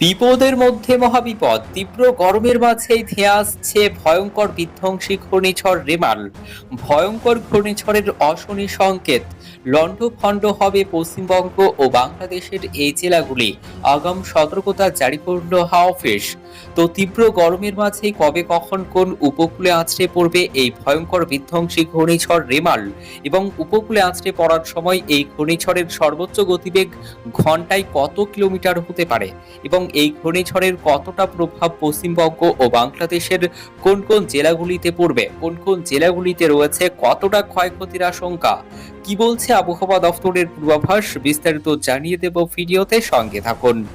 বিপদের মধ্যে মহাবিপদ, তীব্র গরমের মাঝেই ধেয়ে আসছে ভয়ঙ্কর বিধ্বংসী ঘূর্ণিঝড় রেমাল। ভয়ঙ্কর ঘূর্ণিঝড়ের অশনি সংকেত। লণ্ডভণ্ড হবে পশ্চিমবঙ্গ ও বাংলাদেশের এই জেলাগুলি। আগাম সতর্কতা জারি করল হাওয়া অফিস। তো তীব্র গরমের মাঝেই কবে কখন কোন উপকূলে আছড়ে পড়বে এই ভয়ঙ্কর বিধ্বংসী ঘূর্ণিঝড় রেমাল? এবং উপকূলে আছড়ে পড়ার সময় এই ঘূর্ণিঝড়ের সর্বোচ্চ গতিবেগ ঘন্টায় কত কিলোমিটার হতে পারে? এবং এই ঘূর্ণিঝড়ের কতটা প্রভাব পশ্চিমবঙ্গ ও বাংলাদেশের কোন কোন জেলাগুলিতে পড়বে? কোন কোন জেলাগুলিতে রয়েছে? কতটা ক্ষয়ক্ষতির আশঙ্কা? কি বলছে আবহাওয়া দফতরের পূর্বাভাস? বিস্তারিত জানিয়ে দেব ভিডিওতে। সঙ্গে থাকুন।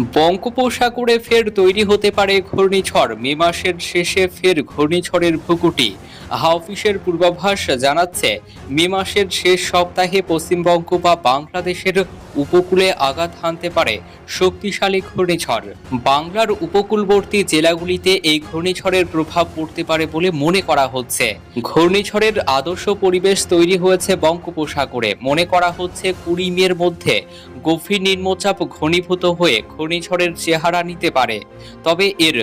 বঙ্গোপসাগরে ফের তৈরি হতে পারে ঘূর্ণিঝড়। মে মাসের শেষে ফের ঘূর্ণিঝড়ের ভুকুটি। হাওয়া অফিসের পূর্বাভাস জানাচ্ছে, মে মাসের শেষ সপ্তাহে পশ্চিমবঙ্গ বা বাংলাদেশের উপকূলে আঘাত হানতে পারে শক্তিশালী ঘূর্ণিঝড়। বাংলার উপকূলবর্তী জেলাগুলিতে এই ঘূর্ণিঝড়ের প্রভাব পড়তে পারে বলে মনে করা হচ্ছে। ঘূর্ণিঝড়ের আদর্শ পরিবেশ তৈরি হয়েছে বঙ্গোপসাগরে। মনে করা হচ্ছে কুড়ি মের মধ্যে গভীর নিম্নচাপ ঘনীভূত হয়ে ঘূর্ণিঝড়ের চেহারা নিতে পারে। তবে এর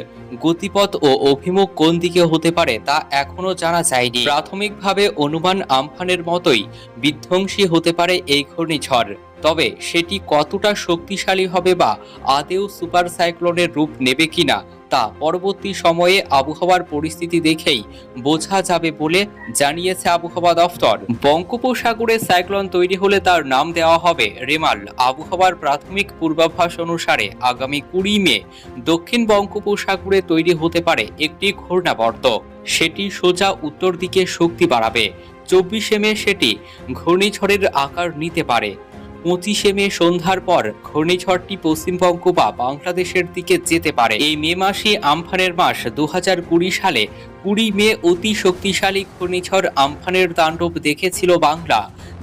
গতিপথ ও অভিমুখ কোন দিকে হতে পারে তা এখনও জানা যায়নি। প্রাথমিকভাবে অনুমান আমফানের মতোই বিধ্বংসী হতে পারে এই ঘূর্ণিঝড়। তবে সেটি কতটা শক্তিশালী হবে বা আদেও সুপার সাইক্লোনের রূপ নেবে কিনা তা পরবর্তী সময়ে আবহাওয়ার পরিস্থিতি দেখেই বোঝা যাবে বলে জানিয়েছে আবহাওয়া দফতর। বঙ্গোপসাগরে সাইক্লোন তৈরি হলে তার নাম দেওয়া হবে রেমাল। আবহাওয়ার প্রাথমিক পূর্বাভাস অনুসারে আগামী কুড়ি মে দক্ষিণ বঙ্গোপসাগরে তৈরি হতে পারে একটি ঘূর্ণাবর্ত। সেটি সোজা উত্তর দিকে শক্তি বাড়াবে। চব্বিশে মে সেটি ঘূর্ণিঝড়ের আকার নিতে পারে। পঁচিশে মে সন্ধ্যার পর ঘূর্ণিঝড়টি পশ্চিমবঙ্গ বা বাংলাদেশের দিকে যেতে পারে। এই মে মাসে আমফানের মাস দু সালে কুড়ি মে অতি শক্তিশালী ঘূর্ণিঝড় আমফানের তাণ্ডব দেখেছিল বাংলা,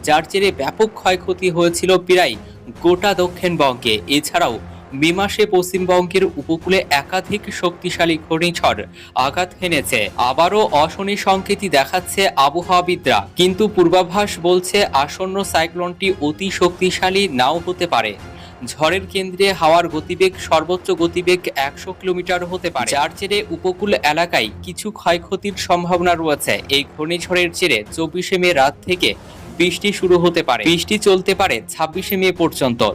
যার জেরে ব্যাপক ক্ষয়ক্ষতি হয়েছিল প্রায় গোটা দক্ষিণবঙ্গে। এছাড়াও মে মাসে পশ্চিমবঙ্গের উপকূলে একাধিক শক্তিশালী ঘূর্ণিঝড় আঘাত হেনেছে। আবারও অশনি সংকেতই দেখাচ্ছে আবহাওয়াবিদরা। কিন্তু পূর্বাভাস বলছে আসন্ন সাইক্লোনটি অতি শক্তিশালী নাও হতে পারে। ঝড়ের কেন্দ্রে হাওয়ার গতিবেগ সর্বোচ্চ গতিবেগ একশো কিলোমিটার হতে পারে। যার জেরে উপকূল এলাকায় কিছু ক্ষয়ক্ষতির সম্ভাবনা রয়েছে। এই ঘূর্ণিঝড়ের জেরে চব্বিশে মে রাত থেকে বৃষ্টি শুরু হতে পারে। বৃষ্টি চলতে পারে ছাব্বিশে মে পর্যন্ত।